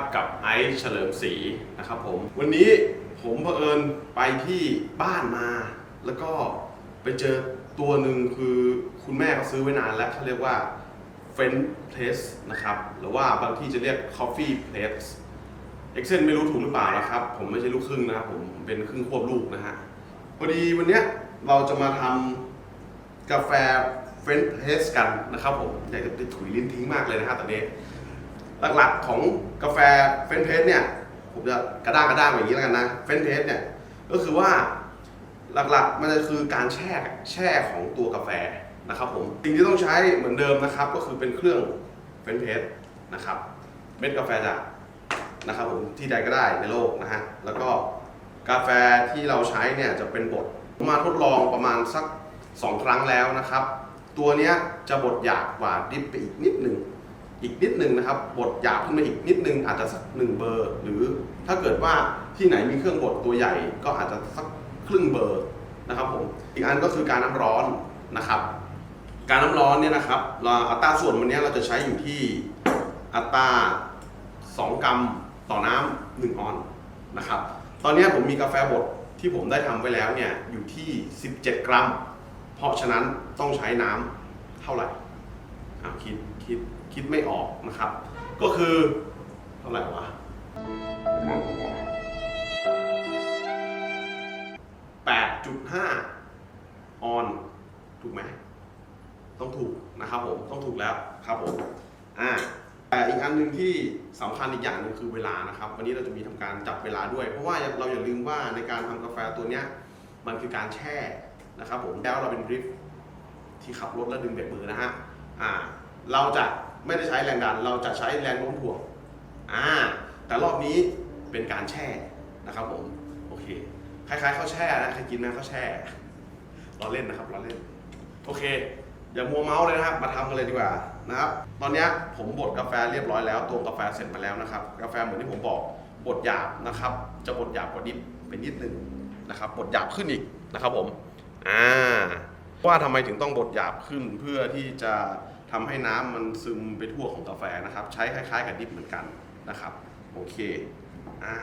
ับกับไอซ์เฉลิมศรีนะครับผม วันนี้ผมเผอิญไปที่บ้านมา แล้วก็ไปเจอตัวหนึ่งคือคุณแม่เขาซื้อไว้นานแล้วเขาเรียกว่า French Press นะครับ หรือว่าบางที่จะเรียก Coffee Press เอ็กเซนไม่รู้ถูกหรือเปล่านะครับ ผมไม่ใช่ลูกครึ่งนะครับผมผมเป็นครึ่งควบลูกนะฮะพอดีวันเนี้ยเราจะมาทำกาแฟเฟรนช์เพรสกันนะครับผมอยากจะไปถุยลิ้นทิ้งมากเลยนะครับตอนนี้ หลักๆของกาแฟเฟนเพสเนี่ยผมจะกระด้างกระด้างอย่างนี้แล้วกันนะเฟนเพสเนี่ยก็คือว่าหลักๆมันจะคือการแช่แช่ของตัวกาแฟนะครับผมสิ่งที่ต้องใช้เหมือนเดิมนะครับ ก็คือเป็นเครื่องเฟนเพสนะครับเม็ดกาแฟจากนะครับผมที่ใดก็ได้ในโลกนะฮะแล้วก็กาแฟที่เราใช้เนี่ยจะเป็นบดมาทดลองประมาณสัก 2 ครั้งแล้วนะครับ ตัวนี้จะบดหยาบกว่าดิฟไปอีกนิดหนึ่ง อีกนิดหนึ่งนะครับบดหยาบขึ้นมาอีกนิดหนึ่งอาจจะสักหนึ่งเบอร์ หรือถ้าเกิดว่าที่ไหนมีเครื่องบดตัวใหญ่ ก็อาจจะสักครึ่งเบอร์นะครับผมอีกอันก็คือการน้ำร้อนนะครับ การน้ำร้อนเนี่ยนะครับเราอัตราส่วนวันนี้เราจะใช้อยู่ที่อัตรา2กรัมต่อน้ำหนึ่งออนนะครับ ตอนนี้ผมมีกาแฟบดที่ผมได้ทำไว้แล้วเนี่ยอยู่ที่ 17 กรัม เพราะฉะนั้นต้องใช้น้ำเท่าไหร่อะคิดคิด คิดไม่ออกนะครับ ก็คือเท่าไหร่วะ8.5ออนถูกไหมต้องถูกนะครับผมต้องถูกแล้วครับผมอ่าแต่อีกอันหนึ่งที่สำคัญอีกอย่างหนึ่งคือเวลานะครับ วันนี้เราจะมีทำการจับเวลาด้วย เพราะว่าเราอย่าลืมว่าในการทำกาแฟตัวเนี้ยมันคือการแช่นะครับผมแล้วเราเป็นดริฟท์ที่ขับรถแล้วดึงเบรกมือนะฮะอ่าเราจะ ไม่ได้ใช้แรงดัน เราจะใช้แรงโน้มถ่วงอ่าแต่รอบนี้เป็นการแช่นะครับผมโอเคคล้ายๆข้าวแช่นะใครกินไหมข้าวแช่เราเล่นนะครับเราเล่นโอเคอย่ามัวเมาส์เลยนะครับ มาทำกันเลยดีกว่านะครับ ตอนนี้ผมบดกาแฟเรียบร้อยแล้วตัวกาแฟเสร็จมาแล้วนะครับ กาแฟเหมือนที่ผมบอกบดหยาบนะครับ จะบดหยาบกว่าดิบไปนิดนึงนะครับบดหยาบขึ้นอีกนะครับผมอ่าว่าทำไมถึงต้องบดหยาบขึ้นเพื่อที่จะ ทำให้น้ำมันซึมไปทั่วของกาแฟนะครับ ใช้คล้ายๆกับดิบเหมือนกันนะครับโอเคอ่า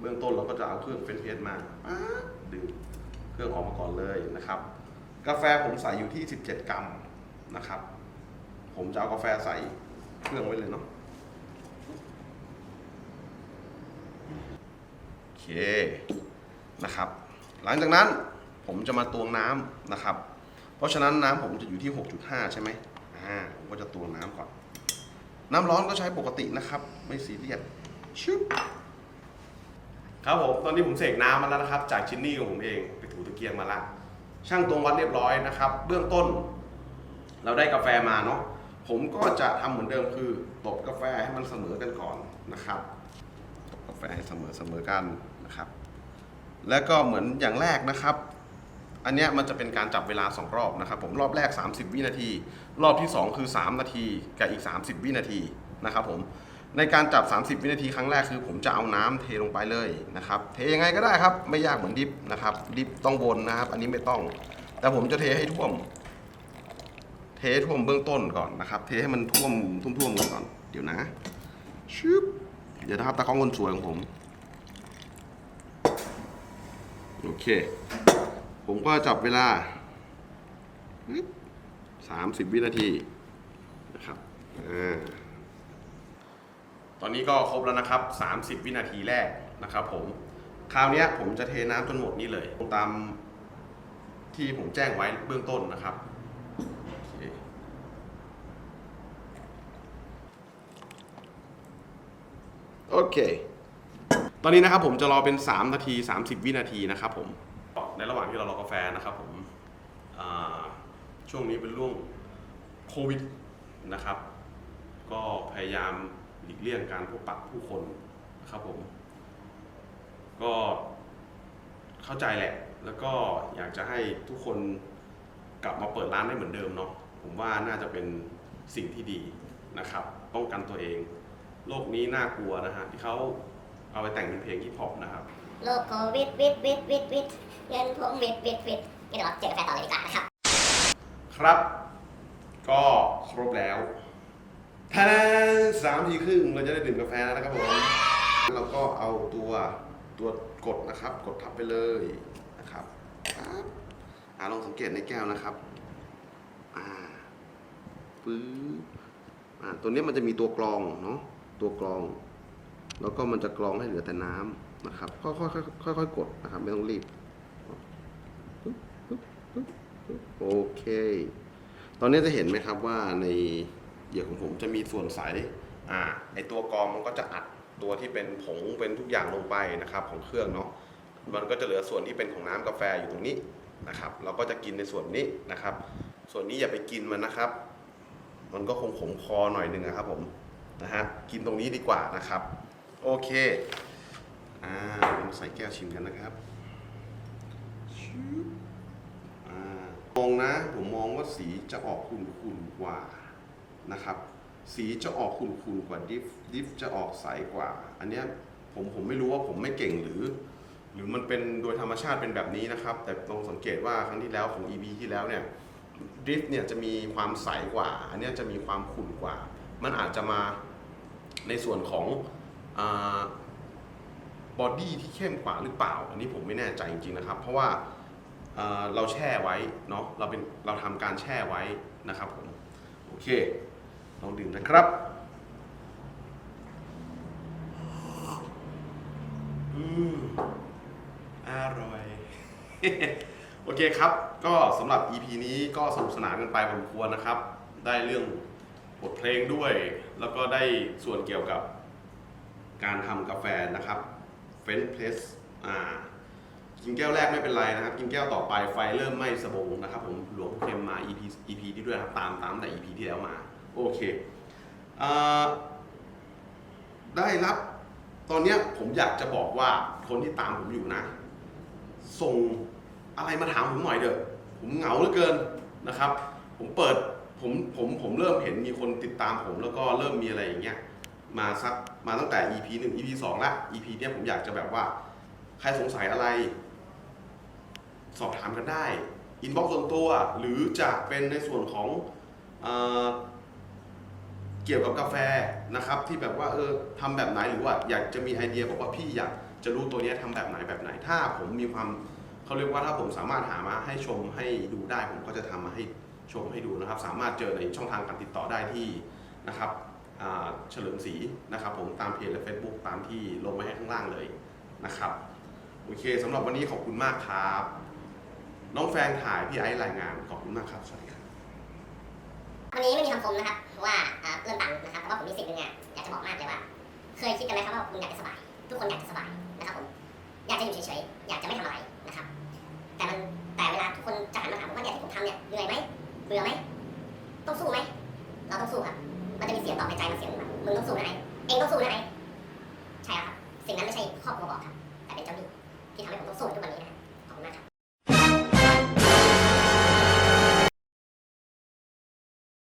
เบื้องต้นเราก็จะเอาเครื่องเฟรนเพสมาป๊าบดึงเครื่องออกมาก่อนเลยนะครับ กาแฟผมใส่อยู่ที่ 17 กรัมนะครับ ผมจะเอากาแฟใส่เครื่องไว้เลยเนาะโอเคนะครับ หลังจากนั้นผมจะมาตวงน้ำนะครับ เพราะฉะนั้นน้ำผมจะอยู่ที่ 6.5 ใช่ไหมอ่าผมก็จะตวงน้ำก่อน น้ำร้อนก็ใช้ปกตินะครับ ไม่ซีเรียสชึบครับผมตอนนี้ผมเสกน้ำมาแล้วนะครับ จากชิ้นนี่ของผมเองไปถูตะเกียงมาละช่างตวงวัดเรียบร้อยนะครับ เบื้องต้น เราได้กาแฟมาเนาะผมก็จะทำเหมือนเดิมคือตบกาแฟให้มันเสมอกันก่อนนะครับตบกาแฟให้เสมอเสมอกันนะครับ แล้วก็เหมือนอย่างแรกนะครับ อันเนี้ยมันจะเป็นการจับเวลา 2 รอบนะครับผมรอบแรก 30 วินาที รอบที่ 2 คือ 3 นาทีกับอีก 30 วินาทีนะครับผมในการจับ 30 วินาทีครั้งแรกคือ ผมจะเอาน้ำเทลงไปเลยนะครับเทยังไงก็ได้ครับไม่ยากเหมือนดิฟนะครับดิฟต้องวนนะครับ อันนี้ไม่ต้อง แต่ผมจะเทให้ท่วม เทท่วมเบื้องต้นก่อนนะครับเทให้มันท่วมท่วมๆก่อนเดี๋ยวนะชึบเดี๋ยวนะครับตาข้องคนสวยของผมโอเค ผมก็จับเวลาสามสิบวินาทีนะครับอตอนนี้ก็ครบแล้วนะครับ 30 วินาทีแรกนะครับผม คราวนี้ผมจะเทน้ำจนหมดนี่เลยตามที่ผมแจ้งไว้เบื้องต้นนะครับโอเคโอเคตอนนี้นะครับผมจะรอเป็น 3 นาที 30 วินาทีนะครับผม ในระหว่างที่เรารอกาแฟนะครับผมช่วงนี้เป็นช่วงโควิดนะครับ ก็พยายามหลีกเลี่ยงการพบปะผู้คนนะครับผม ก็เข้าใจแหละ แล้วก็อยากจะให้ทุกคนกลับมาเปิดร้านได้เหมือนเดิมเนาะผมว่าน่าจะเป็นสิ่งที่ดีนะครับ ป้องกันตัวเอง โลกนี้น่ากลัวนะฮะที่เขาเอาไปแต่งเป็นเพลงฮิปฮอปนะครับ โลกโควิดวิดวิดวิดวิดเงินผมวิดวิดวิดงั้นเดี๋ยวเราเจอกันต่อเลยดีกว่านะครับ ครับ ก็ครบแล้วแทนสามทีครึ่งเราจะได้ดื่มกาแฟแล้วนะครับผมเราก็เอาตัวตัวกดนะครับ กดทับไปเลยนะครับปั๊บอ่าลองสังเกตในแก้วนะครับอ่าปื๊บอ่าตัวนี้มันจะมีตัวกรองเนาะตัวกรอง แล้วก็มันจะกรองให้เหลือแต่น้ำ นะครับ ค่อยๆค่อยๆกดนะครับ ไม่ต้องรีบโอเค ตอนนี้จะเห็นไหมครับว่าในเหยื่อของผมจะมีส่วนใสอ่าไอตัวกรองมันก็จะอัดตัวที่เป็นผงเป็นทุกอย่างลงไปนะครับ ของเครื่องเนาะมันก็จะเหลือส่วนที่เป็นของน้ำกาแฟอยู่ตรงนี้นะครับ เราก็จะกินในส่วนนี้นะครับ ส่วนนี้อย่าไปกินมันนะครับ มันก็คงขมคอหน่อยหนึ่งนะครับผมนะฮะกินตรงนี้ดีกว่านะครับ โอเค อ่าเรามาใส่แก้วชิมกันนะครับชิบอ่ามองนะ ผมมองว่าสีจะออกขุ่นๆกว่านะครับ สีจะออกขุ่นๆกว่าดิฟดิฟจะออกใสกว่า อันเนี้ยผมผมไม่รู้ว่าผมไม่เก่งหรือ หรือมันเป็นโดยธรรมชาติเป็นแบบนี้นะครับ แต่ลองสังเกตว่าครั้งที่แล้วของ EB ที่แล้วเนี่ยดิฟเนี่ยจะมีความใสกว่า อันเนี้ยจะมีความขุ่นกว่า มันอาจจะมาในส่วนของ บอดี้ที่เข้มกว่าหรือเปล่า อันนี้ผมไม่แน่ใจจริงๆนะครับ เพราะว่าเเราแช่ไว้เนาะเราเป็นเราทำการแช่ไว้นะครับผมโอเคลองดื่มนะครับอืมอร่อย โอเคครับ ก็สำหรับ EP นี้ก็สนุกสนานกันไปพอสมควรนะครับ ได้เรื่องบทเพลงด้วย แล้วก็ได้ส่วนเกี่ยวกับการทำกาแฟนะครับ เฟนเพลสอ่ากินแก้วแรกไม่เป็นไรนะครับ กินแก้วต่อไปไฟเริ่มไหม้สบงนะครับผมหลวงเค็มมา EP EP ที่ด้วยนะครับตามตามแต่ EP ที่แล้วมาโอเคอ่าได้รับ ตอนเนี้ยผมอยากจะบอกว่าคนที่ตามผมอยู่นะ ส่งอะไรมาถามผมหน่อยเถอะผมเหงาเหลือเกินนะครับ ผมเปิดผมผมผมเริ่มเห็นมีคนติดตามผมแล้วก็เริ่มมีอะไรอย่างเงี้ย มาสักมาตั้งแต่ EP 1 EP 2ละ EP เนี้ยผมอยากจะแบบว่า ใครสงสัยอะไร สอบถามกันได้อินบ็อกซ์ส่วนตัวหรือจะเป็นในส่วนของเอเกี่ยวกับกาแฟนะครับ ที่แบบว่าเออทำแบบไหนหรือว่าอยากจะมีไอเดียบอกว่าพี่อยากจะรู้ตัวเนี้ยทำแบบไหนแบบไหน ถ้าผมมีความเขาเรียกว่าถ้าผมสามารถหามาให้ชมให้ดูได้ ผมก็จะทำมาให้ชมให้ดูนะครับ สามารถเจอในช่องทางการติดต่อได้ที่นะครับ เฉลิมศรีนะครับผมตามเพจและ Facebook ตามที่ลงไว้ให้ข้างล่างเลยนะครับโอเคสำหรับวันนี้ขอบคุณมากครับ น้องแฟนถ่ายพี่ไอซ์รายงานขอบคุณมากครับสวัสดีครับวันนี้ไม่มีคำคมนะครับเพราะว่าเอ่อเริ่มตันนะครับแต่ว่าผมมีสิ่งหนึ่งเนี่ยอยากจะบอกมากเลยว่า เคยคิดกันไหมครับว่าคุณอยากจะสบาย ทุกคนอยากจะสบายนะครับผมอยากจะอยู่เฉยๆอยากจะไม่ทำอะไรนะครับ แต่มันแต่เวลาทุกคนจะหันมาถามผมว่าเนี่ยที่ผมทำเนี่ยเหนื่อยไหมเบื่อไหมต้องสู้ไหมเราต้องสู้ครับ มันจะมีเสียงตอบในใจมาเสียงนึงมึงต้องสู้นะไอ้เองต้องสู้นะไอ้ใช่ครับ สิ่งนั้นไม่ใช่ครอบครัวบอกครับ แต่เป็นเจ้าหนี้ที่ทำให้ผมต้องสู้ทุกวันนี้นะ